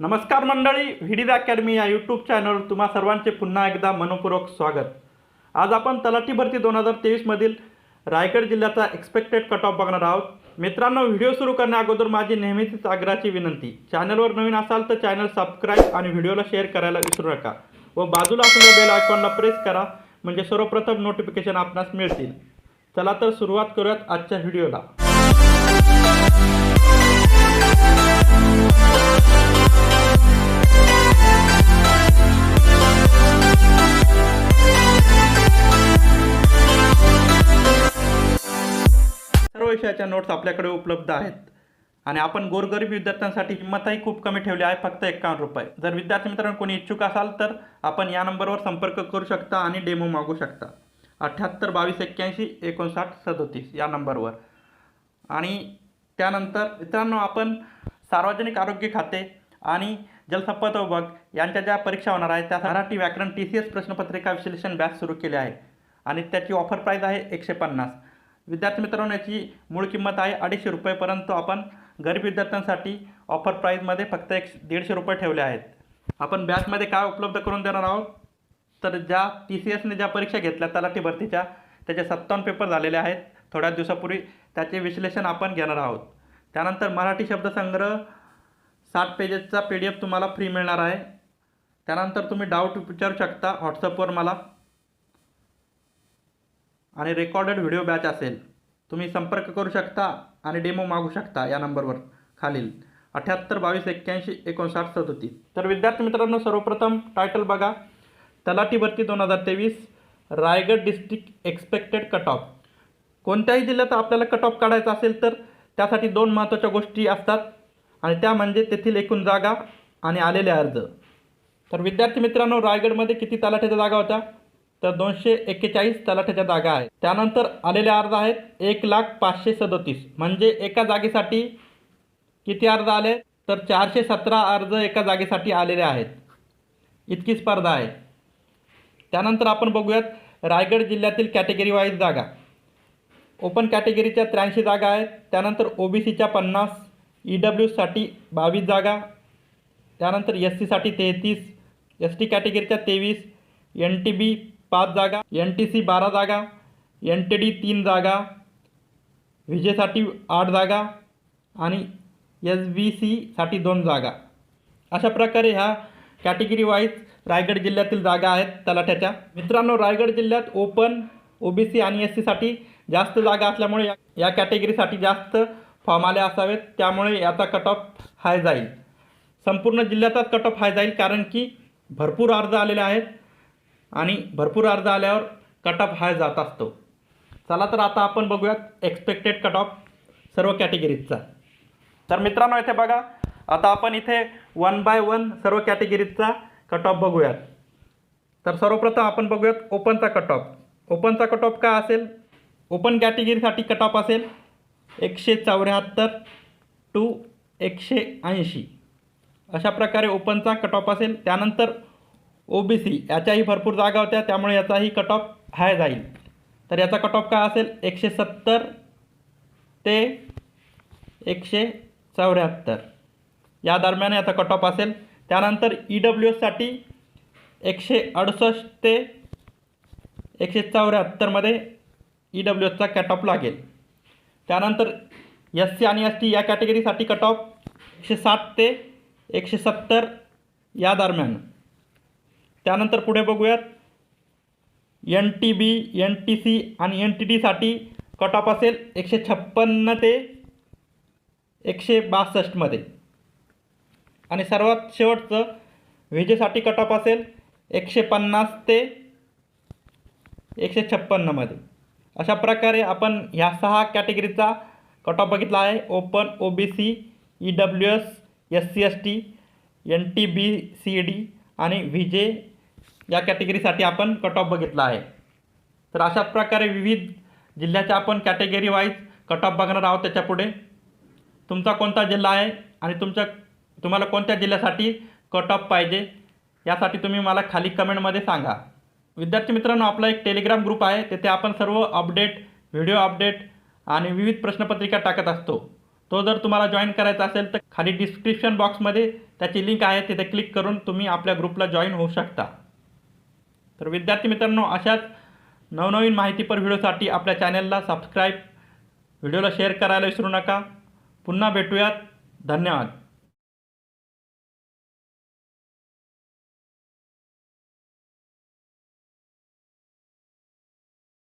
नमस्कार मंडळी video academy या यूट्यूब चॅनलवर तुम्हा सर्वांचे पुन्हा एकदा मनपूर्वक स्वागत. आज आपण तलाठी भरती दोन हजार तेवीसमधील रायगड जिल्ह्याचा एक्सपेक्टेड कट ऑफ बघणार आहोत. मित्रांनो व्हिडिओ सुरू करण्या अगोदर माझी नेहमीच आग्रहाची विनंती चॅनलवर नवीन असाल तर चॅनल सबस्क्राईब आणि व्हिडिओला शेअर करायला विसरू नका. व बाजूला असलेल्या बेल आयकॉनला प्रेस करा म्हणजे सर्वप्रथम नोटिफिकेशन आपणास मिळतील. चला तर सुरुवात करूयात आजच्या व्हिडिओला. विषयाच्या नोट्स आपल्याकडे उपलब्ध आहेत. आणि आपण गोरगरीब विद्यार्थ्यांसाठी किंमतही खूप कमी ठेवली आहे फक्त एक्कावन्न रुपये. जर विद्यार्थी मित्रांनो कोणी इच्छुक असाल तर आपण या नंबरवर संपर्क करू शकता आणि डेमो मागू शकता. अठ्ठ्याहत्तर बावीस एक्क्याऐंशी एकोणसाठ सदोतीस या नंबरवर. आणि त्यानंतर मित्रांनो आपण सार्वजनिक आरोग्य खाते आणि जलसंपदा विभाग यांच्या ज्या परीक्षा होणार आहेत त्या मराठी व्याकरण टी सी एस प्रश्नपत्रिका विश्लेषण बॅच सुरू केले आहे. आणि त्याची ऑफर प्राईज आहे एकशे पन्नास. विद्यार्थी मित्रांनो याची मूळ किंमत आहे अडीचशे रुपये परंतु आपण गरीब विद्यार्थ्यांसाठी ऑफर प्राईजमध्ये फक्त एक दीडशे रुपये ठेवले आहेत. आपण बॅचमध्ये काय उपलब्ध करून देणार आहोत? तर ज्या टी सी एसने ज्या परीक्षा घेतल्या तलाठी भरतीच्या त्याचे सत्तावन्न पेपर झालेले आहेत. थोड्या दिवसापूर्वी त्याचे विश्लेषण आपण घेणार आहोत. त्यानंतर मराठी शब्दसंग्रह साठ पेजेसचा पी डी एफ तुम्हाला फ्री मिळणार आहे. त्यानंतर तुम्ही डाऊट विचारू शकता व्हॉट्सअपवर मला. आणि रेकॉर्डेड व्हिडिओ बॅच असेल. तुम्ही संपर्क करू शकता आणि डेमो मागू शकता या नंबरवर खालील. अठ्याहत्तर बावीस एक्क्याऐंशी एकोणसाठ सदोतीस. तर विद्यार्थी मित्रांनो सर्वप्रथम टायटल बघा. तलाठी भरती दोन हजार तेवीस Raigad district expected cut off कोणत्याही जिल्ह्यात आपल्याला कट ऑफ काढायचा असेल तर त्यासाठी दोन महत्त्वाच्या गोष्टी असतात. आणि त्या म्हणजे तेथील एकूण जागा आणि आलेले अर्ज. तर विद्यार्थी मित्रांनो रायगडमध्ये किती तलाठ्याच्या जागा होत्या? तर दोनशे एक्केचाळीस तलाठ्याच्या जागा आहेत. त्यानंतर आलेले अर्ज आहेत एक लाख पाचशे सदोतीस. म्हणजे एका जागेसाठी किती अर्ज आले? तर चारशे सतरा अर्ज एका जागेसाठी आलेले आहेत. इतकी स्पर्धा आहे. त्यानंतर आपण बघूयात रायगड जिल्ह्यातील कॅटेगरी वाईज जागा. ओपन कॅटेगरीच्या त्र्याऐंशी जागा आहेत. त्यानंतर ओ बी सीच्या पन्नास ई डब्ल्यूसाठी बावीस जागा. त्यानंतर एस सीसाठी तेहतीस एस टी कॅटेगरीच्या तेवीस एन टी बी पाच जागा एन टी सी बारा जागा एन टी डी तीन जागा विजेसाठी आठ जागा आणि एस बी सीसाठी दोन जागा. अशा प्रकारे ह्या कॅटेगरी वाईज रायगड जिल्ह्यातील जागा आहेत तलाठ्याच्या. मित्रांनो रायगड जिल्ह्यात ओपन ओ बी सी आणि एस सीसाठी जास्त जागा असल्यामुळे या या कॅटेगरीसाठी जास्त फॉर्म आले असावेत. त्यामुळे याचा कट ऑफ हाय जाईल. संपूर्ण जिल्ह्याचाच कट ऑफ हाय जाईल कारण की भरपूर अर्ज आलेले आहेत. आणि भरपूर अर्ज आल्यावर कट ऑफ हाय जात असतो. चला तर आता आपण बघूयात एक्सपेक्टेड कट ऑफ सर्व कॅटेगरीजचा तर मित्रांनो इथे बघा आता आपण इथे वन बाय वन सर्व कॅटेगरीजचा कट ऑफ बघूयात. तर सर्वप्रथम आपण बघूयात ओपनचा कट ऑफ ओपनचा कट ऑफ काय असेल? ओपन कॅटेगरीसाठी कट ऑफ असेल. एकशे चौऱ्याहत्तर टू एकशे ऐंशी. अशा प्रकारे ओपनचा कट ऑफ असेल. त्यानंतर ओ बी सी याच्याही भरपूर जागा होत्या त्यामुळे याचाही कट ऑफ हाय जाईल. तर याचा कट ऑफ काय असेल? एकशे सत्तर ते एकशे चौऱ्याहत्तर. या दरम्यान याचा कट ऑफ असेल. त्यानंतर ई डब्ल्यू एससाठी एकशे अडुसष्ट ते एकशे चौऱ्याहत्तरमध्ये ई डब्ल्यू एसचा कट ऑफ लागेल. त्यानंतर एस सी आणि एस टी या कॅटेगरीसाठी कट ऑफ एकशे साठ ते एकशे सत्तर या दरम्यान. त्यानंतर पुढे बघूयात. N T B N T C आणि एन टी डीसाठी कट ऑफ असेल एकशे छप्पन्न ते एकशे बासष्टमध्ये आणि सर्वात शेवटचं विजेसाठी कट ऑफ असेल एकशे पन्नास ते एकशे छप्पन्नमध्ये अशा प्रकारे आपण ह्या सहा कॅटेगरीचा कट ऑफ बघितला आहे. Open O B C E W S S C S T N T B C D आणि व्ही जे या कॅटेगरीसाठी आपण कट ऑफ बघितला आहे. तर अशा प्रकारे विविध जिल्ह्याच्या आपण कॅटेगरी वाईज कट ऑफ बघणार आहोत त्याच्यापुढे तुमचा कोणता जिल्हा आहे आणि तुमच्या तुम्हाला कोणत्या जिल्ह्यासाठी कट ऑफ पाहिजे यासाठी तुम्ही मला खाली कमेंटमध्ये सांगा. विद्यार्थी मित्रांनो आपला एक टेलिग्राम ग्रुप आहे तेथे आपण सर्व अपडेट व्हिडिओ अपडेट आणि विविध प्रश्नपत्रिका टाकत असतो. तो जर तुम्हाला जॉईन करायचा असेल तर खाली डिस्क्रिप्शन बॉक्समध्ये त्याची लिंक आहे तिथे क्लिक करून तुम्ही आपल्या ग्रुपला जॉईन होऊ शकता. तर विद्यार्थी मित्रांनो अशाच नवनवीन माहितीपर व्हिडिओसाठी आपल्या चॅनलला सबस्क्राईब व्हिडिओला शेअर करायला विसरू नका. पुन्हा भेटूयात. धन्यवाद.